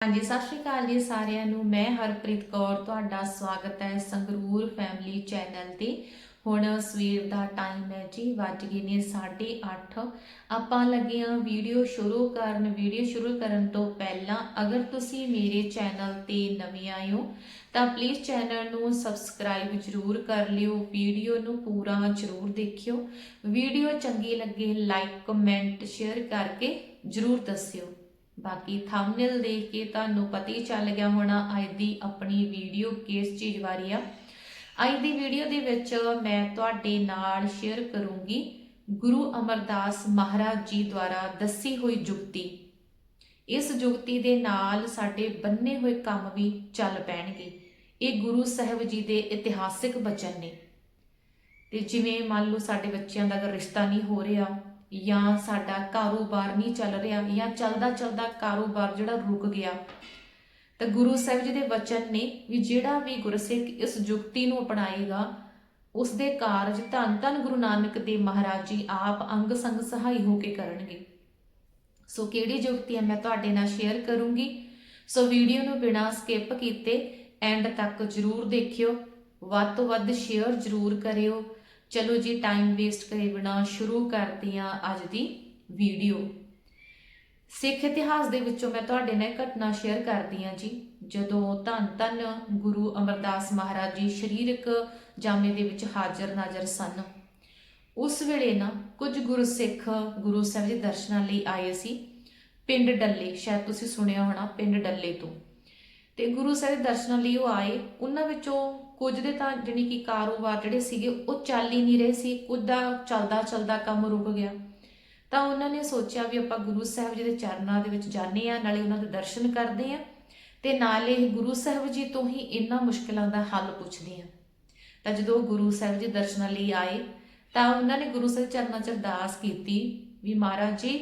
ਹਾਂਜੀ, ਸਤਿ ਸ਼੍ਰੀ ਅਕਾਲ ਜੀ ਸਾਰਿਆਂ ਨੂੰ। ਮੈਂ ਹਰਪ੍ਰੀਤ ਕੌਰ, ਤੁਹਾਡਾ ਸਵਾਗਤ ਹੈ ਸੰਗਰੂਰ ਫੈਮਿਲੀ ਚੈਨਲ ਤੇ। ਹੁਣ ਸਵੇਰ ਦਾ ਟਾਈਮ ਹੈ ਜੀ, ਵੱਜ ਗਏ ਨੇ 8:30 ਆਪਾਂ ਲੱਗੇ ਹਾਂ ਵੀਡੀਓ ਸ਼ੁਰੂ ਕਰਨ। ਵੀਡੀਓ ਸ਼ੁਰੂ ਕਰਨ ਤੋਂ ਪਹਿਲਾਂ ਅਗਰ ਤੁਸੀਂ ਮੇਰੇ ਚੈਨਲ ਤੇ ਨਵੇਂ ਆਏ ਹੋ, ਤਾਂ ਪਲੀਜ਼ ਚੈਨਲ ਨੂੰ ਸਬਸਕ੍ਰਾਈਬ ਜਰੂਰ ਕਰ ਲਿਓ। ਵੀਡੀਓ ਨੂੰ ਪੂਰਾ ਜਰੂਰ ਦੇਖਿਓ। ਵੀਡੀਓ ਚੰਗੀ ਲੱਗੇ ਲਾਈਕ ਕਮੈਂਟ ਸ਼ੇਅਰ ਕਰਕੇ ਜਰੂਰ ਦੱਸਿਓ। ਬਾਕੀ ਥੰਬਨੇਲ ਦੇਖ ਕੇ ਤੁਹਾਨੂੰ ਪਤਾ ਹੀ ਚੱਲ ਗਿਆ ਹੋਣਾ, ਅੱਜ ਦੀ ਆਪਣੀ ਵੀਡੀਓ ਕਿਸ ਚੀਜ਼ ਬਾਰੇ ਆ। ਅੱਜ ਦੀ ਵੀਡੀਓ ਦੇ ਵਿੱਚ ਮੈਂ ਤੁਹਾਡੇ ਨਾਲ ਸ਼ੇਅਰ ਕਰੂੰਗੀ ਗੁਰੂ ਅਮਰਦਾਸ ਮਹਾਰਾਜ ਜੀ ਦੁਆਰਾ ਦੱਸੀ ਹੋਈ ਜੁਗਤੀ। ਇਸ ਜੁਗਤੀ ਦੇ ਨਾਲ ਸਾਡੇ ਬੰਨੇ ਹੋਏ ਕੰਮ ਵੀ ਚੱਲ ਪੈਣਗੇ। ਇਹ ਗੁਰੂ ਸਾਹਿਬ ਜੀ ਦੇ ਇਤਿਹਾਸਿਕ ਬਚਨ ਨੇ। ਤੇ ਜਿਵੇਂ ਮੰਨ ਲਓ ਸਾਡੇ ਬੱਚਿਆਂ ਦਾ ਅਗਰ ਰਿਸ਼ਤਾ ਨਹੀਂ ਹੋ ਰਿਹਾ ਜਾਂ ਸਾਡਾ ਕਾਰੋਬਾਰ ਨਹੀਂ ਚੱਲ ਰਿਹਾ ਜਾਂ ਚੱਲਦਾ ਚੱਲਦਾ ਕਾਰੋਬਾਰ ਜਿਹੜਾ ਰੁਕ ਗਿਆ। ਤਾਂ ਗੁਰੂ ਸਾਹਿਬ ਜੀ ਦੇ ਵਚਨ ਨੇ ਵੀ ਜਿਹੜਾ ਵੀ ਗੁਰਸਿੱਖ ਇਸ ਜੁਗਤੀ ਨੂੰ ਅਪਣਾਏਗਾ ਉਸ ਦੇ ਕਾਰਜ ਧੰਨ ਧੰਨ ਗੁਰੂ ਨਾਨਕ ਦੇਵ ਮਹਾਰਾਜ ਜੀ ਆਪ ਅੰਗ ਸੰਗ ਸਹਾਈ ਹੋ ਕੇ ਕਰਨਗੇ। ਸੋ ਕਿਹੜੀ ਯੁਕਤੀ ਹੈ ਮੈਂ ਤੁਹਾਡੇ ਨਾਲ ਸ਼ੇਅਰ ਕਰੂੰਗੀ। ਸੋ ਵੀਡੀਓ ਨੂੰ ਬਿਨਾਂ ਸਕਿਪ ਕੀਤੇ ਐਂਡ ਤੱਕ ਜਰੂਰ ਦੇਖਿਓ। ਵੱਧ ਤੋਂ ਵੱਧ ਸ਼ੇਅਰ ਜਰੂਰ ਕਰਿਓ। ਚਲੋ ਜੀ ਟਾਈਮ ਵੇਸਟ ਕਰੇ ਬਿਨਾ ਸ਼ੁਰੂ ਕਰਦੀ ਹਾਂ ਅੱਜ ਦੀ ਵੀਡੀਓ ਸਿੱਖ ਇਤਿਹਾਸ ਦੇ ਵਿੱਚੋਂ ਮੈਂ ਤੁਹਾਡੇ ਨਾਲ ਘਟਨਾ ਸ਼ੇਅਰ ਕਰਦੀ ਹਾਂ ਜੀ, ਜਦੋਂ ਧੰਨ ਧੰਨ ਗੁਰੂ ਅਮਰਦਾਸ ਮਹਾਰਾਜ ਜੀ ਸਰੀਰਕ ਜਾਮੇ ਦੇ ਵਿੱਚ ਹਾਜ਼ਰ ਨਾਜ਼ਰ ਸਨ। ਉਸ ਵੇਲੇ ਨਾ ਕੁਝ ਗੁਰਸਿੱਖ ਗੁਰੂ ਸਾਹਿਬ ਦੇ ਦਰਸ਼ਨਾਂ ਲਈ ਆਏ ਸੀ, ਪਿੰਡ ਡੱਲੇ, ਸ਼ਾਇਦ ਤੁਸੀਂ ਸੁਣਿਆ ਹੋਣਾ ਪਿੰਡ ਡੱਲੇ ਤੋਂ। ਤੇ ਗੁਰੂ ਸਾਹਿਬ ਦੇ ਦਰਸ਼ਨਾਂ ਲਈ ਉਹ ਆਏ, ਉਹਨਾਂ ਵਿੱਚੋਂ ਕੁਝ ਦੇ ਤਾਂ ਜਾਣੀ ਕਿ ਕਾਰੋਬਾਰ ਜਿਹੜੇ ਸੀਗੇ ਉਹ ਚੱਲ ਹੀ ਨਹੀਂ ਰਹੇ ਸੀ, ਕੁਝ ਦਾ ਚੱਲਦਾ ਚੱਲਦਾ ਕੰਮ ਰੁਕ ਗਿਆ। ਤਾਂ ਉਹਨਾਂ ਨੇ ਸੋਚਿਆ ਵੀ ਆਪਾਂ ਗੁਰੂ ਸਾਹਿਬ ਜੀ ਦੇ ਚਰਨਾਂ ਦੇ ਵਿੱਚ ਜਾਂਦੇ ਆ ਨਾਲੇ ਉਹਨਾਂ ਦੇ ਦਰਸ਼ਨ ਕਰਦੇ ਆ ਤੇ ਨਾਲੇ ਗੁਰੂ ਸਾਹਿਬ ਜੀ ਤੋਂ ਹੀ ਇਹਨਾਂ ਮੁਸ਼ਕਲਾਂ ਦਾ ਹੱਲ ਪੁੱਛਦੇ ਆ ਤਾਂ ਜਦੋਂ ਗੁਰੂ ਸਾਹਿਬ ਜੀ ਦਰਸ਼ਨਾਂ ਲਈ ਆਏ, ਤਾਂ ਉਹਨਾਂ ਨੇ ਗੁਰੂ ਸਾਹਿਬ ਚਰਨਾਂ 'ਚ ਅਰਦਾਸ ਕੀਤੀ ਵੀ ਮਹਾਰਾਜ ਜੀ,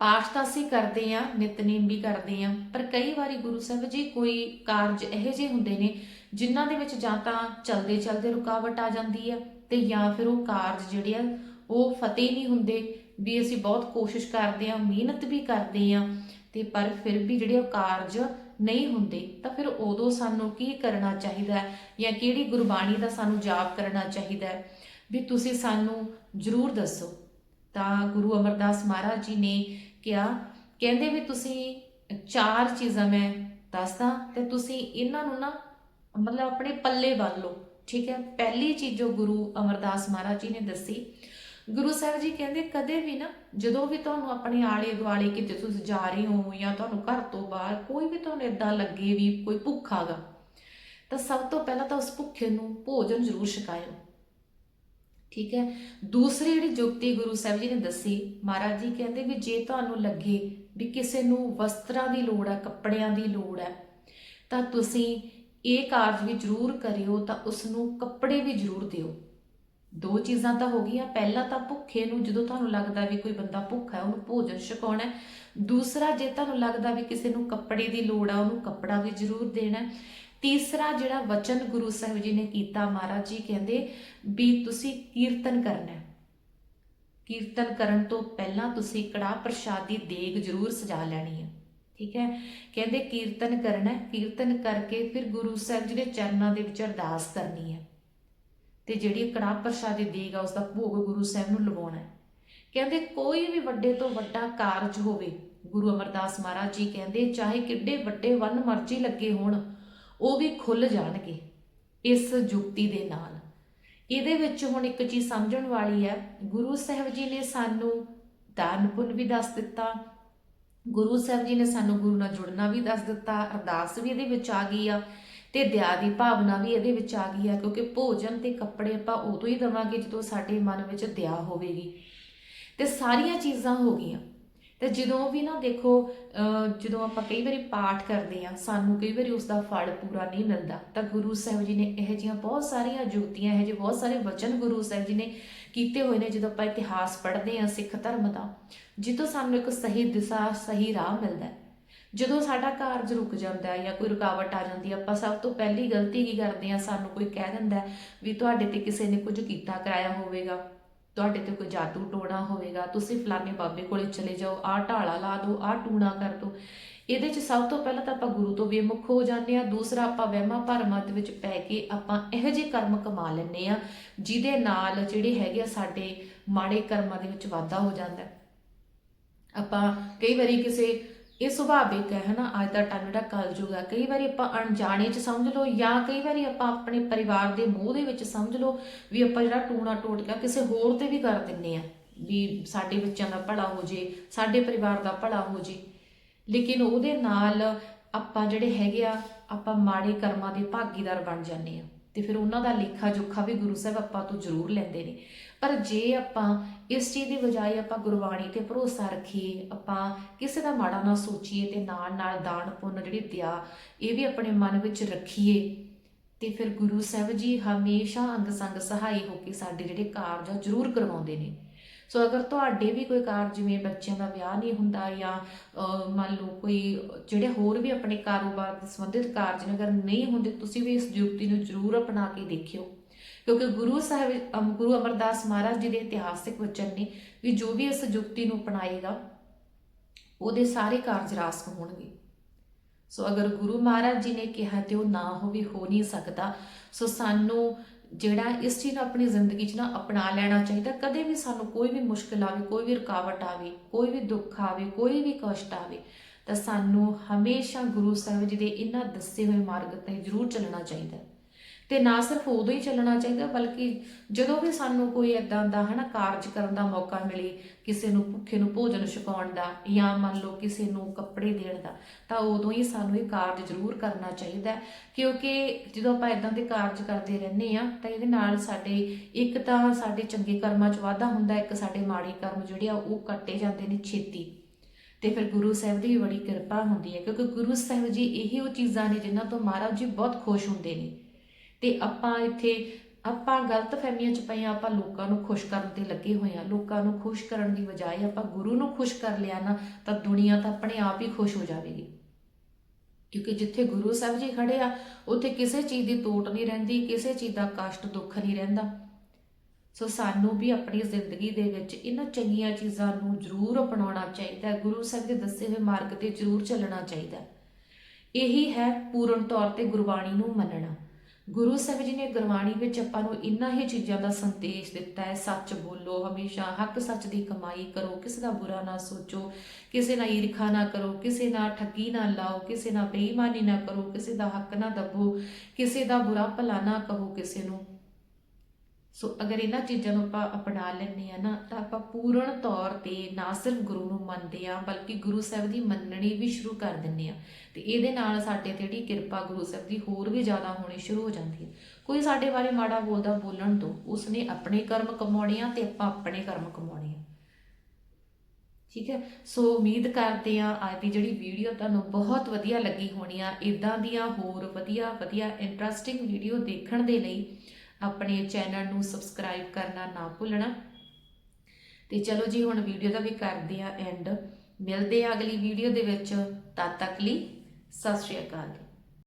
ਪਾਠ ਤਾਂ ਅਸੀਂ ਕਰਦੇ ਆ ਨਿਤਨੇਮ ਵੀ ਕਰਦੇ ਆ ਪਰ ਕਈ ਵਾਰੀ ਗੁਰੂ ਸਾਹਿਬ ਜੀ ਕੋਈ ਕਾਰਜ ਇਹੋ ਜਿਹੇ ਹੁੰਦੇ ਨੇ ਜਿਨ੍ਹਾਂ ਦੇ ਵਿੱਚ ਜਾਂ ਤਾਂ ਚਲਦੇ ਚਲਦੇ ਰੁਕਾਵਟ ਆ ਜਾਂਦੀ ਆ ਤੇ ਜਾਂ ਫਿਰ ਉਹ ਕਾਰਜ ਜਿਹੜੇ ਆ, ਉਹ ਫਤਿਹ ਨਹੀਂ ਹੁੰਦੇ, ਵੀ ਅਸੀਂ ਬਹੁਤ ਕੋਸ਼ਿਸ਼ ਕਰਦੇ ਆ ਮਿਹਨਤ ਵੀ ਕਰਦੇ ਆ ਤੇ ਪਰ ਫਿਰ ਵੀ ਜਿਹੜੇ ਉਹ ਕਾਰਜ ਨਹੀਂ ਹੁੰਦੇ, ਤਾਂ ਫਿਰ ਉਦੋਂ ਸਾਨੂੰ ਕੀ ਕਰਨਾ ਚਾਹੀਦਾ ਹੈ ਜਾਂ ਕਿਹੜੀ ਗੁਰਬਾਣੀ ਦਾ ਸਾਨੂੰ ਜਾਪ ਕਰਨਾ ਚਾਹੀਦਾ ਹੈ? ਵੀ ਤੁਸੀਂ ਸਾਨੂੰ ਜ਼ਰੂਰ ਦੱਸੋ। ਤਾਂ ਗੁਰੂ ਅਮਰਦਾਸ ਮਹਾਰਾਜ ਜੀ ਨੇ ਕਿਹਾ, ਕਹਿੰਦੇ ਵੀ ਤੁਸੀਂ ਚਾਰ ਚੀਜ਼ਾਂ ਮੈਂ ਦੱਸਦਾ, ਤੇ ਤੁਸੀਂ ਇਹਨਾਂ ਨੂੰ ਨਾ ਮਤਲਬ ਆਪਣੇ ਪੱਲੇ ਬੰਨ ਲਓ, ਠੀਕ ਹੈ? ਪਹਿਲੀ ਚੀਜ਼ ਜੋ ਗੁਰੂ ਅਮਰਦਾਸ ਮਹਾਰਾਜ ਜੀ ਨੇ ਦੱਸੀ, ਗੁਰੂ ਸਾਹਿਬ ਜੀ ਕਹਿੰਦੇ, ਕਦੇ ਵੀ ਨਾ, ਜਦੋਂ ਵੀ ਤੁਹਾਨੂੰ ਆਪਣੇ ਆਲੇ ਦੁਆਲੇ ਕਿਤੇ ਤੁਸੀਂ ਜਾ ਰਹੇ ਹੋ ਜਾਂ ਤੁਹਾਨੂੰ ਘਰ ਤੋਂ ਬਾਹਰ ਕੋਈ ਵੀ ਤੁਹਾਨੂੰ ਇਦਾਂ ਲੱਗੇ ਵੀ ਕੋਈ ਭੁੱਖਾਗਾ ਤਾਂ ਸਭ ਤੋਂ ਪਹਿਲਾਂ ਤਾਂ ਉਸ ਭੁੱਖੇ ਨੂੰ ਭੋਜਨ ਜ਼ਰੂਰ ਛਕਾਇਓ। ਠੀਕ ਹੈ? ਦੂਸਰੀ ਜਿਹੜੀ ਜੁਗਤੀ ਗੁਰੂ ਸਾਹਿਬ ਜੀ ਨੇ ਦੱਸੀ, ਮਹਾਰਾਜ ਜੀ ਕਹਿੰਦੇ ਵੀ ਜੇ ਤੁਹਾਨੂੰ ਲੱਗੇ ਵੀ ਕਿਸੇ ਨੂੰ ਵਸਤਰਾਂ ਦੀ ਲੋੜ ਹੈ ਕੱਪੜਿਆਂ ਦੀ ਲੋੜ ਹੈ ਤਾਂ ਤੁਸੀਂ ਇਹ ਕਾਰਜ ਵੀ ਜ਼ਰੂਰ ਕਰਿਓ ਤਾਂ ਉਸ ਨੂੰ ਕੱਪੜੇ ਵੀ ਜ਼ਰੂਰ ਦਿਓ। ਦੋ ਚੀਜ਼ਾਂ ਤਾਂ ਹੋ ਗਈਆਂ। ਪਹਿਲਾ ਤਾਂ ਭੁੱਖੇ ਨੂੰ ਜਦੋਂ ਤੁਹਾਨੂੰ ਲੱਗਦਾ ਵੀ ਕੋਈ ਬੰਦਾ ਭੁੱਖਾ ਹੈ, ਉਹਨੂੰ ਭੋਜਨ ਛਕਾਉਣਾ ਦੂਸਰਾ, ਜੇ ਤੁਹਾਨੂੰ ਲੱਗਦਾ ਵੀ ਕਿਸੇ ਨੂੰ ਕੱਪੜੇ ਦੀ ਲੋੜ ਆ, ਉਹਨੂੰ ਕੱਪੜਾ ਵੀ ਜ਼ਰੂਰ ਦੇਣਾ ਤੀਸਰਾ, ਜਿਹੜਾ ਵਚਨ ਗੁਰੂ ਸਾਹਿਬ ਜੀ ਨੇ ਕੀਤਾ, ਮਹਾਰਾਜ ਜੀ ਕਹਿੰਦੇ ਵੀ ਤੁਸੀਂ ਕੀਰਤਨ ਕਰਨਾ ਕੀਰਤਨ ਕਰਨ ਤੋਂ ਪਹਿਲਾਂ ਤੁਸੀਂ ਕੜਾ ਪ੍ਰਸ਼ਾਦ ਦੀ ਦੇਗ ਜ਼ਰੂਰ ਸਜਾ ਲੈਣੀ ਹੈ। ਠੀਕ ਹੈ? ਕਹਿੰਦੇ ਕੀਰਤਨ ਕਰਨਾ ਕੀਰਤਨ ਕਰਕੇ ਫਿਰ ਗੁਰੂ ਸਾਹਿਬ ਜੀ ਦੇ ਚਰਨਾਂ ਦੇ ਵਿੱਚ ਅਰਦਾਸ ਕਰਨੀ ਹੈ। ਤੇ ਜਿਹੜੀ ਕੜਾ ਪ੍ਰਸ਼ਾਦ ਦੀ ਦੇਗ ਆ ਉਸ ਦਾ ਭੋਗ ਗੁਰੂ ਸਾਹਿਬ ਨੂੰ ਲਵਾਉਣਾ ਹੈ। ਕਹਿੰਦੇ ਕੋਈ ਵੀ ਵੱਡੇ ਤੋਂ ਵੱਡਾ ਕਾਰਜ ਹੋਵੇ, ਗੁਰੂ ਅਮਰਦਾਸ ਮਹਾਰਾਜ ਜੀ ਕਹਿੰਦੇ, ਚਾਹੇ ਕਿੱਡੇ ਵੱਡੇ ਵਨ ਮਰਜ਼ੀ ਲੱਗੇ ਹੋਣ, ਉਹ ਵੀ ਖੁੱਲ ਜਾਣਗੇ ਇਸ ਜੁਗਤੀ ਦੇ ਨਾਲ। ਇਹਦੇ ਵਿੱਚ ਹੁਣ ਇੱਕ ਚੀਜ਼ ਸਮਝਣ ਵਾਲੀ ਹੈ, ਗੁਰੂ ਸਾਹਿਬ ਜੀ ਨੇ ਸਾਨੂੰ ਦਾਨ ਪੁੰਨ ਵੀ ਦੱਸ ਦਿੱਤਾ ਗੁਰੂ ਸਾਹਿਬ ਜੀ ਨੇ ਸਾਨੂੰ ਗੁਰੂ ਨਾਲ ਜੁੜਨਾ ਵੀ ਦੱਸ ਦਿੱਤਾ, ਅਰਦਾਸ ਵੀ ਇਹਦੇ ਵਿੱਚ ਆ ਗਈ ਆ ਤੇ ਦਇਆ ਦੀ ਭਾਵਨਾ ਵੀ ਇਹਦੇ ਵਿੱਚ ਆ ਗਈ ਆ, ਕਿਉਂਕਿ ਭੋਜਨ ਤੇ ਕੱਪੜੇ ਆਪਾਂ ਉਦੋਂ ਹੀ ਦਵਾਂਗੇ ਜਦੋਂ ਸਾਡੇ ਮਨ ਵਿੱਚ ਦਇਆ ਹੋਵੇਗੀ। ਤੇ ਸਾਰੀਆਂ ਚੀਜ਼ਾਂ ਹੋ ਗਈਆਂ। ਤੇ ਜਦੋਂ ਵੀ ਨਾ ਦੇਖੋ ਜਦੋਂ ਆਪਾਂ ਕਈ ਵਾਰੀ ਪਾਠ ਕਰਦੇ ਆ, ਸਾਨੂੰ ਕਈ ਵਾਰੀ ਉਸ ਦਾ ਫਲ ਪੂਰਾ ਨਹੀਂ ਮਿਲਦਾ, ਤਾਂ ਗੁਰੂ ਸਾਹਿਬ ਜੀ ਨੇ ਇਹ ਜਿਹੀਆਂ ਬਹੁਤ ਸਾਰੀਆਂ ਜੁਗਤੀਆਂ ਇਹ ਜਿਹੇ ਬਹੁਤ ਸਾਰੇ ਵਚਨ ਗੁਰੂ ਸਾਹਿਬ ਜੀ ਨੇ ਕੀਤੇ ਹੋਏ ਨੇ ਜਦੋਂ ਆਪਾਂ ਇਤਿਹਾਸ ਪੜ੍ਹਦੇ ਹਾਂ, ਸਿੱਖ ਧਰਮ ਦਾ ਜਿੱਦੋਂ ਸਾਨੂੰ ਇੱਕ ਸਹੀ ਦਿਸ਼ਾ, ਸਹੀ ਰਾਹ ਮਿਲਦਾ ਹੈ। ਜਦੋਂ ਸਾਡਾ ਕਾਰਜ ਰੁਕ ਜਾਂਦਾ ਹੈ ਜਾਂ ਕੋਈ ਰੁਕਾਵਟ ਆ ਜਾਂਦੀ ਹੈ, ਆਪਾਂ ਸਭ ਤੋਂ ਪਹਿਲੀ ਗਲਤੀ ਕੀ ਕਰਦੇ ਆ ਸਾਨੂੰ ਕੋਈ ਕਹਿ ਦਿੰਦਾ ਵੀ ਤੁਹਾਡੇ ਤੇ ਕਿਸੇ ਨੇ ਕੁਝ ਕੀਤਾ, ਕਰਾਇਆ ਹੋਵੇਗਾ। ਤੁਹਾਡੇ ਤੇ ਕੋਈ ਜਾਦੂ ਟੋਣਾ ਹੋਵੇਗਾ। ਤੁਸੀਂ ਫਲਾਣੇ ਬਾਬੇ ਕੋਲੇ ਚਲੇ ਜਾਓ, ਆਹ ਢਾਲਾ ਲਾ ਦਿਓ, ਆਹ ਟੂਣਾ ਕਰ ਦਿਓ। ਇਹਦੇ 'ਚ ਸਭ ਤੋਂ ਪਹਿਲਾਂ ਤਾਂ ਆਪਾਂ ਗੁਰੂ ਤੋਂ ਬੇਮੁਖ ਹੋ ਜਾਂਦੇ ਆ ਦੂਸਰਾ ਆਪਾਂ ਵਹਿਮਾਂ ਭਰਮਾਂ ਦੇ ਵਿੱਚ ਪੈ ਕੇ ਆਪਾਂ ਇਹੋ ਜਿਹੇ ਕਰਮ ਕਮਾ ਲੈਂਦੇ ਆ ਜਿਹਦੇ ਨਾਲ ਜਿਹੜੇ ਹੈਗੇ ਆ ਸਾਡੇ ਮਾੜੇ ਕਰਮਾਂ ਦੇ ਵਿੱਚ ਵਾਧਾ ਹੋ ਜਾਂਦਾ ਆਪਾਂ ਕਈ ਵਾਰੀ ਕਿਸੇ ਇਹ ਸੁਭਾਵਿਕ ਹੈ ਹਨਾ, ਅੱਜ ਦਾ ਟਾਈਮ ਜਿਹੜਾ ਕਲਯੁਗ ਆ, ਕਈ ਵਾਰੀ ਆਪਾਂ ਅਣਜਾਣੇ ਚ ਸਮਝ ਲਓ ਜਾਂ ਕਈ ਵਾਰੀ ਆਪਾਂ ਆਪਣੇ ਪਰਿਵਾਰ ਦੇ ਮੋਹ ਦੇ ਵਿੱਚ ਸਮਝ ਲਓ ਵੀ ਆਪਾਂ ਜਿਹੜਾ ਟੂਣਾ ਟੋਟਕਾ ਕਿਸੇ ਹੋਰ ਤੇ ਵੀ ਕਰ ਦਿੰਨੇ ਆ ਵੀ ਸਾਡੇ ਬੱਚਿਆਂ ਦਾ ਭਲਾ ਹੋ ਜੇ, ਸਾਡੇ ਪਰਿਵਾਰ ਦਾ ਭਲਾ ਹੋ ਜੇ। ਲੇਕਿਨ ਉਹਦੇ ਨਾਲ ਆਪਾਂ ਜਿਹੜੇ ਹੈਗੇ ਆ, ਆਪਾਂ ਮਾੜੇ ਕਰਮਾਂ ਦੇ ਭਾਗੀਦਾਰ ਬਣ ਜਾਂਦੇ ਆ। ਤੇ ਫਿਰ ਉਹਨਾਂ ਦਾ ਲੇਖਾ ਜੋਖਾ ਵੀ ਗੁਰੂ ਸਾਹਿਬ ਆਪਾਂ ਤੋਂ ਜ਼ਰੂਰ ਲੈਂਦੇ ਨੇ। ਪਰ ਜੇ ਆਪਾਂ ਇਸ ਚੀਜ਼ ਦੀ ਬਜਾਏ ਆਪਾਂ ਗੁਰਬਾਣੀ ਤੇ ਭਰੋਸਾ ਰੱਖੀਏ, ਆਪਾਂ ਕਿਸੇ ਦਾ ਮਾੜਾ ਨਾ ਸੋਚੀਏ ਤੇ ਨਾਲ ਨਾਲ ਦਾਨ ਪੁੰਨ ਜਿਹੜੀ ਦਿਆ, ਇਹ ਵੀ ਆਪਣੇ ਮਨ ਵਿੱਚ ਰੱਖੀਏ, ਤੇ ਫਿਰ ਗੁਰੂ ਸਾਹਿਬ ਜੀ ਹਮੇਸ਼ਾ ਅੰਗ ਸੰਗ ਸਹਾਈ ਹੋ ਕੇ ਸਾਡੇ ਜਿਹੜੇ ਕਾਰਜ ਆ ਜ਼ਰੂਰ ਕਰਵਾਉਂਦੇ ਨੇ। ਸੋ ਅਗਰ ਤੁਹਾਡੇ ਵੀ ਕੋਈ ਕਾਰਜ ਜਿਵੇਂ ਬੱਚਿਆਂ ਦਾ ਵਿਆਹ ਨਹੀਂ ਹੁੰਦਾ ਜਾਂ ਮੰਨ ਲਓ ਕੋਈ ਜਿਹੜੇ ਹੋਰ ਵੀ ਆਪਣੇ ਕਾਰੋਬਾਰ ਦੇ ਸੰਬੰਧਿਤ ਕਾਰਜ ਨੇ ਨਹੀਂ ਹੁੰਦੇ ਤੁਸੀਂ ਵੀ ਇਸ ਯੁਕਤੀ ਨੂੰ ਜ਼ਰੂਰ ਅਪਣਾ ਕੇ ਦੇਖਿਓ। ਕਿਉਂਕਿ ਗੁਰੂ ਸਾਹਿਬ ਅਮ, ਗੁਰੂ ਅਮਰਦਾਸ ਮਹਾਰਾਜ ਜੀ ਦੇ ਇਤਿਹਾਸਿਕ ਵਚਨ ਨੇ ਵੀ ਜੋ ਵੀ ਇਸ ਯੁਕਤੀ ਨੂੰ ਅਪਣਾਏਗਾ ਉਹਦੇ ਸਾਰੇ ਕਾਰਜ ਰਾਸ ਹੋਣਗੇ। ਸੋ ਅਗਰ ਗੁਰੂ ਮਹਾਰਾਜ ਜੀ ਨੇ ਕਿਹਾ ਤੇ ਉਹ ਨਾ ਹੋ ਵੀ ਹੋ ਨਹੀਂ ਸਕਦਾ। ਸੋ ਸਾਨੂੰ ਜਿਹੜਾ ਇਸ ਚੀਜ਼ ਨੂੰ ਆਪਣੀ ਜ਼ਿੰਦਗੀ 'ਚ ਨਾ ਅਪਣਾ ਲੈਣਾ ਚਾਹੀਦਾ, ਕਦੇ ਵੀ ਸਾਨੂੰ ਕੋਈ ਵੀ ਮੁਸ਼ਕਲ ਆਵੇ, ਕੋਈ ਵੀ ਰੁਕਾਵਟ ਆਵੇ, ਕੋਈ ਵੀ ਦੁੱਖ ਆਵੇ, ਕੋਈ ਵੀ ਕਸ਼ਟ ਆਵੇ, ਤਾਂ ਸਾਨੂੰ ਹਮੇਸ਼ਾ ਗੁਰੂ ਸਾਹਿਬ ਜੀ ਦੇ ਇਹਨਾਂ ਦੱਸੇ ਹੋਏ ਮਾਰਗ ਤੇ ਜ਼ਰੂਰ ਚੱਲਣਾ ਚਾਹੀਦਾ। ਤੇ ਨਾ ਸਿਰਫ ਉਦੋਂ ਹੀ ਚੱਲਣਾ ਚਾਹੀਦਾ, ਬਲਕਿ ਜਦੋਂ ਵੀ ਸਾਨੂੰ ਕੋਈ ਇਦਾਂ ਦਾ ਹਨਾ ਕਾਰਜ ਕਰਨ ਦਾ ਮੌਕਾ ਮਿਲੇ, ਕਿਸੇ ਨੂੰ ਭੁੱਖੇ ਨੂੰ ਭੋਜਨ ਛਕਾਉਣ ਦਾ ਜਾਂ ਮੰਨ ਲਓ ਕਿਸੇ ਨੂੰ ਕੱਪੜੇ ਦੇਣ ਦਾ, ਤਾਂ ਉਦੋਂ ਹੀ ਸਾਨੂੰ ਇਹ ਕਾਰਜ ਜ਼ਰੂਰ ਕਰਨਾ ਚਾਹੀਦਾ ਕਿਉਂਕਿ ਜਦੋਂ ਆਪਾਂ ਇਦਾਂ ਦੇ ਕਾਰਜ ਕਰਦੇ ਰਹਿੰਦੇ ਆ ਤਾਂ ਇਹਦੇ ਨਾਲ ਸਾਡੇ ਇੱਕ ਤਾਂ ਸਾਡੇ ਚੰਗੇ ਕਰਮਾਂ 'ਚ ਵਾਧਾ ਹੁੰਦਾ, ਇੱਕ ਸਾਡੇ ਮਾੜੇ ਕਰਮ ਜਿਹੜੇ ਆ ਉਹ ਕੱਟੇ ਜਾਂਦੇ ਨੇ ਛੇਤੀ। ਤੇ ਫਿਰ ਗੁਰੂ ਸਾਹਿਬ ਦੀ ਵੀ ਬੜੀ ਕਿਰਪਾ ਹੁੰਦੀ ਹੈ, ਕਿਉਂਕਿ ਗੁਰੂ ਸਾਹਿਬ ਜੀ ਇਹੀ ਉਹ ਚੀਜ਼ਾਂ ਨੇ ਜਿਨ੍ਹਾਂ ਤੋਂ ਮਹਾਰਾਜ ਜੀ ਬਹੁਤ ਖੁਸ਼ ਹੁੰਦੇ ਨੇ। ਤੇ ਆਪਾਂ ਇੱਥੇ, ਆਪਾਂ ਗਲਤ ਫਹਿਮੀਆਂ ਚ ਪਏ ਹਾਂ, ਆਪਾਂ ਲੋਕਾਂ ਨੂੰ ਖੁਸ਼ ਕਰਨ ਤੇ ਲੱਗੇ ਹੋਏ ਆ ਲੋਕਾਂ ਨੂੰ ਖੁਸ਼ ਕਰਨ ਦੀ ਬਜਾਏ ਆਪਾਂ ਗੁਰੂ ਨੂੰ ਖੁਸ਼ ਕਰ ਲਿਆ ਨਾ, ਤਾਂ ਦੁਨੀਆ ਤਾਂ ਆਪਣੇ ਆਪ ਹੀ ਖੁਸ਼ ਹੋ ਜਾਵੇਗੀ। ਕਿਉਂਕਿ ਜਿੱਥੇ ਗੁਰੂ ਸਾਹਿਬ ਜੀ ਖੜੇ ਆ, ਉੱਥੇ ਕਿਸੇ ਚੀਜ਼ ਦੀ ਤੋਟ ਨਹੀਂ ਰਹਿੰਦੀ, ਕਿਸੇ ਚੀਜ਼ ਦਾ ਕਸ਼ਟ ਦੁੱਖ ਨਹੀਂ ਰਹਿੰਦਾ। ਸੋ ਸਾਨੂੰ ਵੀ ਆਪਣੀ ਜ਼ਿੰਦਗੀ ਦੇ ਵਿੱਚ ਇਹਨਾਂ ਚੰਗੀਆਂ ਚੀਜ਼ਾਂ ਨੂੰ ਜ਼ਰੂਰ ਅਪਣਾਉਣਾ ਚਾਹੀਦਾ ਹੈ। ਗੁਰੂ ਸਾਹਿਬ ਦੇ ਦੱਸੇ ਹੋਏ ਮਾਰਗ ਤੇ ਜ਼ਰੂਰ ਚੱਲਣਾ ਚਾਹੀਦਾ ਇਹੀ ਹੈ ਪੂਰਨ ਤੌਰ ਤੇ ਗੁਰਬਾਣੀ ਨੂੰ ਮੰਨਣਾ। ਗੁਰੂ ਸਾਹਿਬ ਜੀ ਨੇ ਗੁਰਬਾਣੀ ਵਿੱਚ ਆਪਾਂ ਨੂੰ ਇਨ੍ਹਾਂ ਹੀ ਚੀਜ਼ਾਂ ਦਾ ਸੰਦੇਸ਼ ਦਿੱਤਾ ਹੈ, ਸੱਚ ਬੋਲੋ, ਹਮੇਸ਼ਾ ਹੱਕ ਸੱਚ ਦੀ ਕਮਾਈ ਕਰੋ, ਕਿਸੇ ਦਾ ਬੁਰਾ ਨਾ ਸੋਚੋ, ਕਿਸੇ ਨਾਲ ਈਰਖਾ ਨਾ ਕਰੋ, ਕਿਸੇ ਨਾਲ ਠੱਗੀ ਨਾ ਲਾਓ, ਕਿਸੇ ਨਾਲ ਬੇਈਮਾਨੀ ਨਾ ਕਰੋ, ਕਿਸੇ ਦਾ ਹੱਕ ਨਾ ਦੱਬੋ, ਕਿਸੇ ਦਾ ਬੁਰਾ ਭਲਾ ਨਾ ਕਹੋ ਕਿਸੇ ਨੂੰ। ਸੋ ਅਗਰ ਇਹਨਾਂ ਚੀਜ਼ਾਂ ਨੂੰ ਆਪਾਂ ਅਪਣਾ ਲੈਂਦੇ ਆ ਨਾ, ਤਾਂ ਆਪਾਂ ਪੂਰਨ ਤੌਰ ਤੇ ਨਾ ਸਿਰਫ ਗੁਰੂ ਨੂੰ ਮੰਨਦੇ ਆ ਬਲਕਿ ਗੁਰੂ ਸਾਹਿਬ ਦੀ ਮੰਨਣੀ ਵੀ ਸ਼ੁਰੂ ਕਰ ਦਿੰਦੇ ਆ ਤੇ ਇਹਦੇ ਨਾਲ ਸਾਡੇ ਤੇ ਜਿਹੜੀ ਕਿਰਪਾ ਗੁਰੂ ਸਾਹਿਬ ਦੀ ਹੋਰ ਵੀ ਜ਼ਿਆਦਾ ਹੋਣੀ ਸ਼ੁਰੂ ਹੋ ਜਾਂਦੀ ਹੈ। ਕੋਈ ਸਾਡੇ ਬਾਰੇ ਮਾੜਾ ਬੋਲਦਾ ਬੋਲਣ ਤੋਂ, ਉਸਨੇ ਆਪਣੇ ਕਰਮ ਕਮਾਉਣੇ ਆ ਤੇ ਆਪਾਂ ਆਪਣੇ ਕਰਮ ਕਮਾਉਣੇ ਆ। ਠੀਕ ਹੈ? ਸੋ ਉਮੀਦ ਕਰਦੇ ਆ ਅੱਜ ਦੀ ਜਿਹੜੀ ਵੀਡੀਓ ਤੁਹਾਨੂੰ ਬਹੁਤ ਵਧੀਆ ਲੱਗੀ ਹੋਣੀ ਆ। ਇਦਾਂ ਦੀਆਂ ਹੋਰ ਵਧੀਆ ਵਧੀਆ ਇੰਟਰਸਟਿੰਗ ਵੀਡੀਓ ਦੇਖਣ ਦੇ ਲਈ ਆਪਣੇ ਚੈਨਲ ਨੂੰ ਸਬਸਕ੍ਰਾਈਬ ਕਰਨਾ ਨਾ ਭੁੱਲਣਾ। ਤੇ ਚਲੋ ਜੀ, ਹੁਣ ਵੀਡੀਓ ਦਾ ਵੀ ਕਰਦੇ ਆ ਐਂਡ ਮਿਲਦੇ ਆ ਅਗਲੀ ਵੀਡੀਓ ਦੇ ਵਿੱਚ। ਤਦ ਤੱਕ ਲਈ ਸਤਿ ਸ਼੍ਰੀ ਅਕਾਲ।